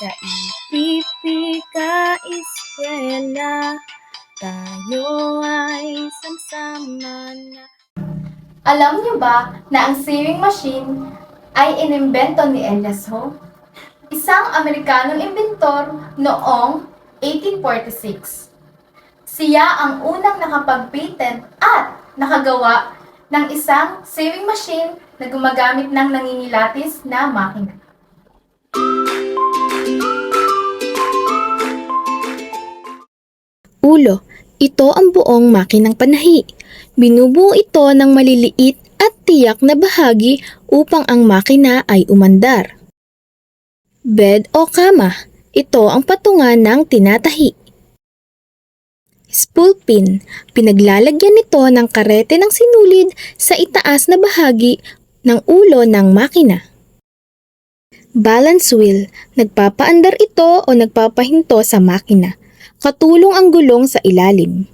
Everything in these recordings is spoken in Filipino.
Sa ipipika eskwela, tayo ay samsama na. Alam niyo ba na ang sewing machine ay inimbento ni Elias Howe? Isang Amerikanong inventor noong 1846. Siya ang unang nakapag-patent at nakagawa ng isang sewing machine na gumagamit ng nangingilatis na makina. Ulo, ito ang buong makinang panahi. Binubuo ito ng maliliit at tiyak na bahagi upang ang makina ay umandar. Bed o kama, ito ang patungan ng tinatahi. Spool pin, pinaglalagyan nito ng karete ng sinulid sa itaas na bahagi ng ulo ng makina. Balance wheel, nagpapaandar ito o nagpapahinto sa makina katulong ang gulong sa ilalim.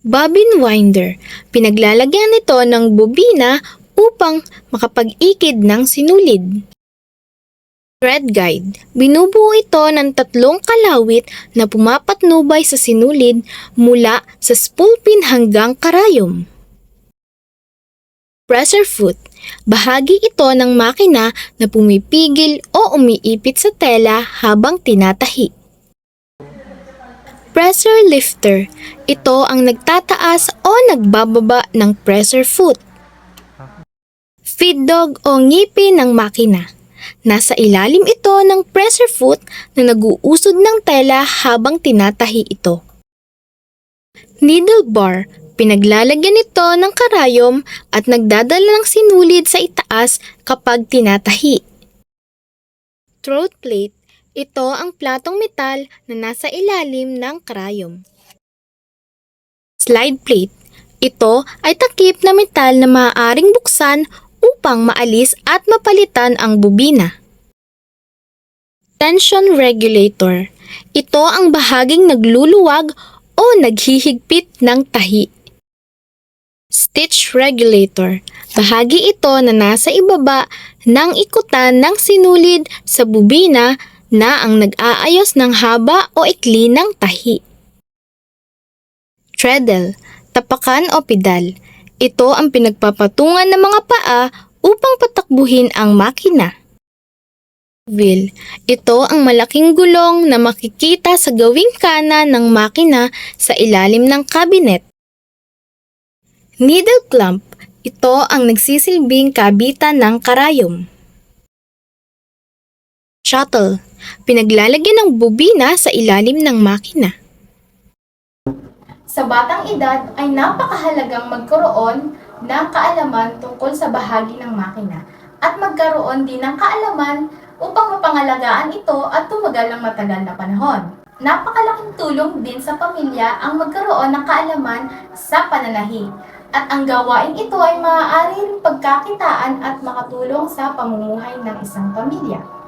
Bobbin winder, pinaglalagyan nito ng bobina upang makapag-ikid ng sinulid. Thread guide, binubuo ito ng tatlong kalawit na pumapatnubay sa sinulid mula sa spool pin hanggang karayom. Pressure foot, bahagi ito ng makina na pumipigil o umiipit sa tela habang tinatahi. Pressure lifter. Ito ang nagtataas o nagbababa ng pressure foot. Feed dog o ngipin ng makina. Nasa ilalim ito ng pressure foot na naguusod ng tela habang tinatahi ito. Needle bar. Pinaglalagyan ito ng karayom at nagdadala ng sinulid sa itaas kapag tinatahi. Throat plate ito ang platong metal na nasa ilalim ng karayom. Slide plate. Ito ay takip na metal na maaaring buksan upang maalis at mapalitan ang bobina. Tension regulator. Ito ang bahaging nagluluwag o naghihigpit ng tahi. Stitch regulator. Bahagi ito na nasa ibaba ng ikutan ng sinulid sa bobina na ang nag-aayos ng haba o ikli ng tahi. Treadle, tapakan o pedal. Ito ang pinagpapatungan ng mga paa upang patakbuhin ang makina. Wheel, ito ang malaking gulong na makikita sa gawing kanan ng makina sa ilalim ng kabinet. Needle clamp, ito ang nagsisilbing kabitan ng karayom. Shuttle, pinaglalagyan ng bobina sa ilalim ng makina. Sa batang edad ay napakahalagang magkaroon ng kaalaman tungkol sa bahagi ng makina at magkaroon din ng kaalaman upang mapangalagaan ito at tumagal ng matagal na panahon. Napakalaking tulong din sa pamilya ang magkaroon ng kaalaman sa pananahi at ang gawain ito ay maaaring pagkakitaan at makatulong sa pamumuhay ng isang pamilya.